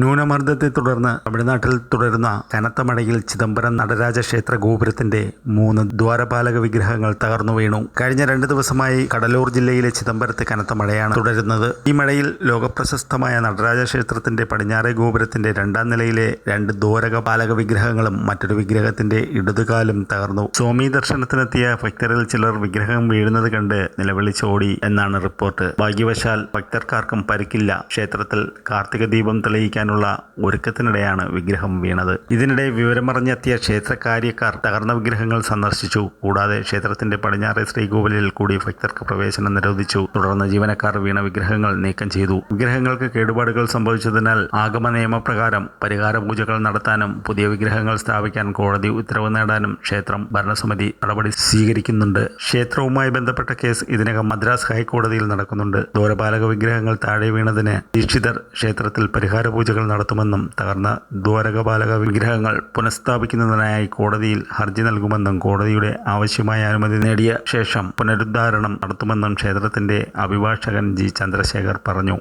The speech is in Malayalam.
ന്യൂനമർദ്ദത്തെ തുടർന്ന് തമിഴ്നാട്ടിൽ തുടരുന്ന കനത്ത മഴയിൽ ചിദംബരം നടരാജ ക്ഷേത്ര ഗോപുരത്തിന്റെ മൂന്ന് ദ്വാരപാലക വിഗ്രഹങ്ങൾ തകർന്നു വീണു. കഴിഞ്ഞ രണ്ട് ദിവസമായി കടലൂർ ജില്ലയിലെ ചിദംബരത്ത് കനത്ത മഴയാണ് തുടരുന്നത്. ഈ മഴയിൽ ലോകപ്രശസ്തമായ നടരാജ ക്ഷേത്രത്തിന്റെ പടിഞ്ഞാറേ ഗോപുരത്തിന്റെ രണ്ടാം നിലയിലെ രണ്ട് ദ്വാരക പാലക വിഗ്രഹങ്ങളും മറ്റൊരു വിഗ്രഹത്തിന്റെ ഇടതുകാലും തകർന്നു. സ്വാമി ദർശനത്തിനെത്തിയ ഭക്തരിൽ ചിലർ വിഗ്രഹം വീഴുന്നത് കണ്ട് നിലവിളിച്ചോടി എന്നാണ് റിപ്പോർട്ട്. ഭാഗ്യവശാൽ ഭക്തർക്കാർക്കും പരിക്കില്ല. ക്ഷേത്രത്തിൽ കാർത്തിക ദീപം തെളിയിക്കാനുള്ള ഒരുക്കത്തിനിടെയാണ് വിഗ്രഹം വീണത്. ഇതിനിടെ വിവരമറിഞ്ഞെത്തിയ ക്ഷേത്ര കാര്യക്കാർ തകർന്ന വിഗ്രഹങ്ങൾ സന്ദർശിച്ചു. കൂടാതെ ക്ഷേത്രത്തിന്റെ പടിഞ്ഞാറെ ശ്രീകോവിലിൽ കൂടി ഭക്തർക്ക് പ്രവേശനം നിരോധിച്ചു. തുടർന്ന് ജീവനക്കാർ വീണ വിഗ്രഹങ്ങൾ നീക്കം ചെയ്തു. വിഗ്രഹങ്ങൾക്ക് കേടുപാടുകൾ സംഭവിച്ചതിനാൽ ആഗമ നിയമപ്രകാരം പരിഹാര പൂജകൾ നടത്താനും പുതിയ വിഗ്രഹങ്ങൾ സ്ഥാപിക്കാൻ കോടതി ഉത്തരവ് നേടാനും ക്ഷേത്രം ഭരണസമിതി നടപടി സ്വീകരിക്കുന്നുണ്ട്. ക്ഷേത്രവുമായി ബന്ധപ്പെട്ട കേസ് ഇതിനകം മദ്രാസ് ഹൈക്കോടതിയിൽ നടക്കുന്നുണ്ട്. ദൂരപാലക വിഗ്രഹങ്ങൾ താഴെ വീണതിന് ദീക്ഷിതർ ക്ഷേത്രത്തിൽ പരിഹാര പൂജകൾ നടത്തുമെന്നും തകർന്ന ദ്വാരകപാലക വിഗ്രഹങ്ങൾ പുനഃസ്ഥാപിക്കുന്നതിനായി കോടതിയിൽ ഹർജി നൽകുമെന്നും കോടതിയുടെ ആവശ്യമായ അനുമതി നേടിയ ശേഷം പുനരുദ്ധാരണം നടത്തുമെന്നും ക്ഷേത്രത്തിന്റെ അഭിഭാഷകൻ ജി ചന്ദ്രശേഖർ പറഞ്ഞു.